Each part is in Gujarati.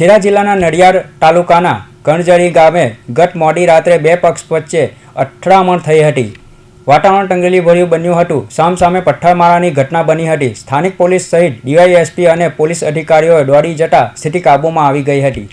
ખેડા જિલ્લાના નડિયાડ તાલુકાના કણજરી ગામે ગત મોડી રાત્રે બે પક્ષ વચ્ચે અથડામણ થઈ હતી. વાતાવરણ તંગેલી ભર્યું બન્યું હતું. સામસામે પથ્થરમારાની ઘટના બની હતી. સ્થાનિક પોલીસ સહિત ડીવાયએસપી અને પોલીસ અધિકારીઓ દોડી જતા સ્થિતિ કાબૂમાં આવી ગઈ હતી.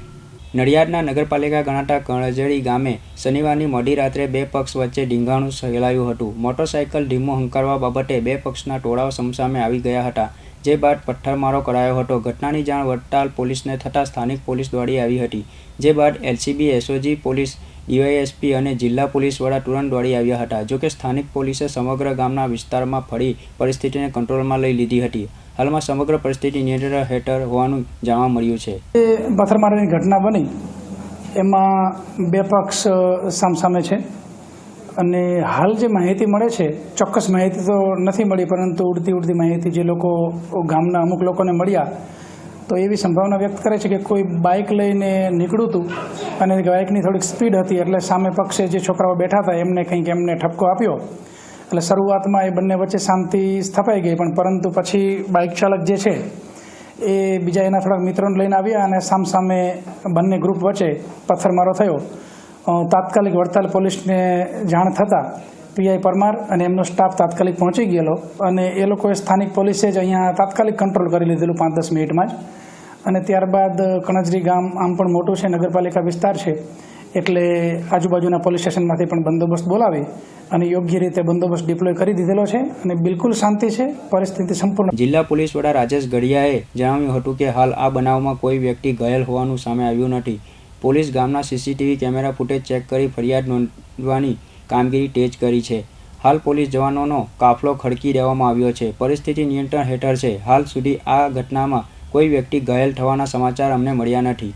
નડિયાદના નગરપાલિકા ગણાતા કણજરી ગામે શનિવારની મોડી રાત્રે બે પક્ષ વચ્ચે ડીંગાણું ફેલાયું હતું. મોટરસાયકલ ધીમો હંકારવા બાબતે બે પક્ષના ટોળાઓ સમસામે આવી ગયા હતા. જે બાદ પથ્થરમારો કરાયો હતો. ઘટનાની જાણ વડતાલ પોલીસને થતાં સ્થાનિક પોલીસ દોડી આવી હતી. જે બાદ એલસીબી, એસઓજી પોલીસ, ડીવાયએસપી અને જિલ્લા પોલીસ વડા તુરંત દોડી આવ્યા હતા. જોકે સ્થાનિક પોલીસે સમગ્ર ગામના વિસ્તારમાં ફરી પરિસ્થિતિને કંટ્રોલમાં લઈ લીધી હતી. હાલમાં સમગ્ર પરિસ્થિતિ નિયંત્રણ હેઠળ હોવાનું જાણવા મળ્યું છે. પથ્થરમારાની ઘટના બની, એમાં બે પક્ષ સામસામે છે. અને હાલ જે માહિતી મળે છે, ચોક્કસ માહિતી તો નથી મળી, પરંતુ ઉડતી ઉડતી માહિતી જે લોકો ગામના અમુક લોકોને મળ્યા, તો એવી સંભાવના વ્યક્ત કરે છે કે કોઈ બાઇક લઈને નીકળ્યું હતું અને બાઇકની થોડીક સ્પીડ હતી, એટલે સામે પક્ષે જે છોકરાઓ બેઠા હતા, એમને કંઈક એમને ઠપકો આપ્યો. એટલે શરૂઆતમાં એ બંને વચ્ચે શાંતિ સ્થપાઈ ગઈ, પણ પરંતુ પછી બાઇક ચાલક જે છે, એ બીજા એના થોડાક મિત્રોને લઈને આવ્યા અને સામસામે બંને ગ્રુપ વચ્ચે પથ્થરમારો થયો. તાત્કાલિક વડતાલ પોલીસને જાણ થતાં પીઆઈ પરમાર અને એમનો સ્ટાફ તાત્કાલિક પહોંચી ગયેલો અને એ લોકોએ સ્થાનિક પોલીસે જ અહીંયા તાત્કાલિક કંટ્રોલ કરી લીધેલું પાંચ દસ મિનિટમાં જ. અને ત્યારબાદ કણજરી ગામ આમ પણ મોટું છે, નગરપાલિકા વિસ્તાર છે, એટલે આજુબાજુના પોલીસ સ્ટેશનમાંથી પણ બંદોબસ્ત બોલાવી અને યોગ્ય રીતે બંદોબસ્ત ડિપ્લોય કરી દીધેલો છે અને બિલકુલ શાંતિ છે, પરિસ્થિતિ સંપૂર્ણ. જિલ્લા પોલીસ વડા રાજેશ ગઢિયાએ જણાવ્યું હતું કે, હાલ આ બનાવમાં કોઈ વ્યક્તિ ઘાયલ હોવાનું સામે આવ્યું નથી. પોલીસ ગામના સીસીટીવી કેમેરા ફૂટેજ ચેક કરી ફરિયાદ નોંધવાની કામગીરી તેજ કરી છે. હાલ પોલીસ જવાનોનો કાફલો ખડકી દેવામાં આવ્યો છે. પરિસ્થિતિ નિયંત્રણ હેઠળ છે. હાલ સુધી આ ઘટનામાં કોઈ વ્યક્તિ ઘાયલ થવાના સમાચાર અમને મળ્યા નથી.